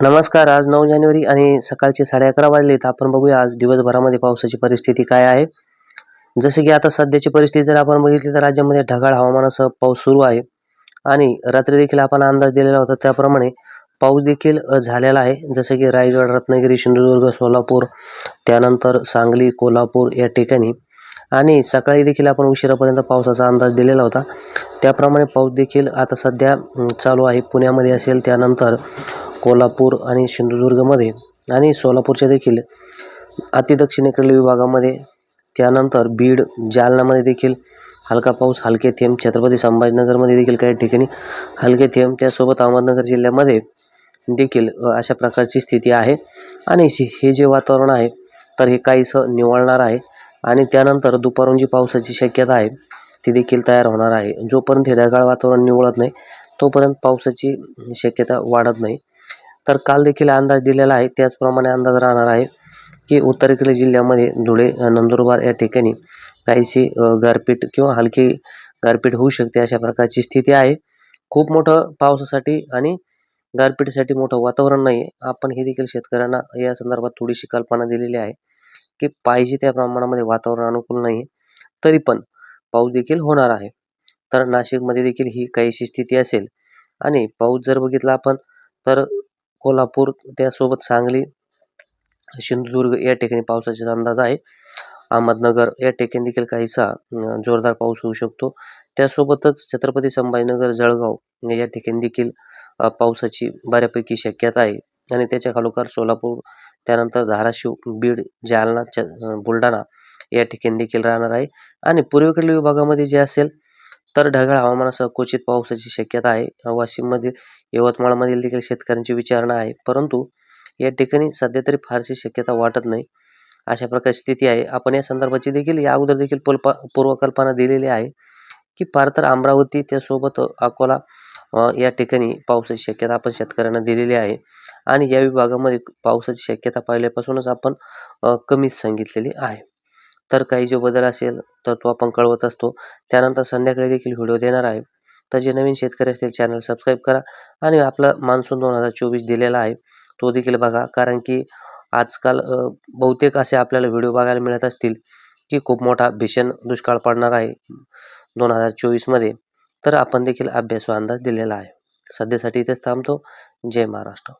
नमस्कार आज नऊ जानेवारी आणि सकाळचे साडे अकरा वाजले तर आपण बघूया आज दिवसभरामध्ये पावसाची परिस्थिती काय आहे. जसे की आता सध्याची परिस्थिती जर आपण बघितली तर राज्यामध्ये ढगाळ हवामानासह पाऊस सुरू आहे आणि रात्री देखील आपण अंदाज दिलेला होता त्याप्रमाणे पाऊस देखील झालेला आहे. जसं की रायगड रत्नागिरी सिंधुदुर्ग सोलापूर त्यानंतर सांगली कोल्हापूर या ठिकाणी. आणि सकाळी देखील आपण उशिरापर्यंत पावसाचा अंदाज दिलेला होता. त्याप्रमाणे पाऊस देखील आता सध्या चालू आहे. पुण्यामध्ये असेल त्यानंतर कोल्हापूर आणि सिंधुदुर्गमध्ये आणि सोलापूरच्या देखील अतिदक्षिणेकडील विभागामध्ये. त्यानंतर बीड जालनामध्ये देखील हलका पाऊस हलके थेंब छत्रपती संभाजीनगरमध्ये देखील काही ठिकाणी हलके थेंब. त्यासोबत अहमदनगर जिल्ह्यामध्ये देखील अशा प्रकारची स्थिती आहे. आणि हे जे वातावरण आहे तर हे काहीसं निवळणार आहे. आणि त्यानंतर दुपारून जी पावसाची शक्यता आहे ती देखील तयार होणार आहे. जोपर्यंत हे ढगाळ वातावरण निवळत नाही तोपर्यंत पावसाची शक्यता वाढत नाही. तर काल देखील अंदाज दिलेला आहे त्याचप्रमाणे अंदाज राहणार आहे की उत्तरेकडील जिल्ह्यामध्ये धुळे नंदुरबार या ठिकाणी काहीशी गारपीट किंवा हलकी गारपीट होऊ शकते अशा प्रकारची स्थिती आहे. खूप मोठं पावसासाठी आणि गारपीटीसाठी मोठं वातावरण नाही आहे आपण हे देखील शेतकऱ्यांना या संदर्भात थोडीशी कल्पना दिलेली आहे की पाहिजे त्या प्रमाणामध्ये वातावरण अनुकूल नाही आहे तरी पण पाऊस देखील होणार आहे. तर नाशिकमध्ये देखील ही काहीशी स्थिती असेल. आणि पाऊस जर बघितला आपण तर कोल्हापूर त्यासोबत सांगली सिंधुदुर्ग या ठिकाणी पावसाचा अंदाज आहे. अहमदनगर या ठिकाणी देखील काहीसा जोरदार पाऊस होऊ शकतो. त्यासोबतच छत्रपती संभाजीनगर जळगाव या ठिकाणी देखील पावसाची बऱ्यापैकी शक्यता आहे. आणि त्याच्या खालोखाल सोलापूर त्यानंतर धाराशिव बीड जालना च बुलढाणा या ठिकाणी देखील राहणार आहे. आणि पूर्वेकडील विभागामध्ये जे असेल तर ढगाळ हवामानासह क्वचित पावसाची शक्यता आहे. वाशिममध्ये यवतमाळमधील देखील शेतकऱ्यांची विचारणा आहे. परंतु या ठिकाणी सध्या तरी फारशी शक्यता वाटत नाही. अशा प्रकारची स्थिती आहे. आपण या संदर्भाची देखील या अगोदर देखील पुल्पा पूर्वकल्पना दिलेली आहे की फार तर अमरावती त्यासोबत अकोला या ठिकाणी पावसाची शक्यता आपण शेतकऱ्यांना दिलेली आहे. आणि या विभागामध्ये पावसाची शक्यता पाहिल्यापासूनच आपण कमीच सांगितलेली आहे. तर काही जो बदल असेल तर तो आपण कळवत असतो. त्यानंतर संध्याकाळी देखील व्हिडिओ देणार आहे. तर जे नवीन शेतकरी असतील चॅनल सबस्क्राईब करा आणि आपला मान्सून दोन हजार चोवीस दिलेला आहे तो देखील बघा. कारण की आजकाल बहुतेक असे आपल्याला व्हिडिओ बघायला मिळत असतील की खूप मोठा भीषण दुष्काळ पडणार आहे दोन हजार चोवीसमध्ये तर आपण देखील अभ्यास व अंदाज दिलेला आहे. सध्यासाठी इथेच थांबतो. जय महाराष्ट्र.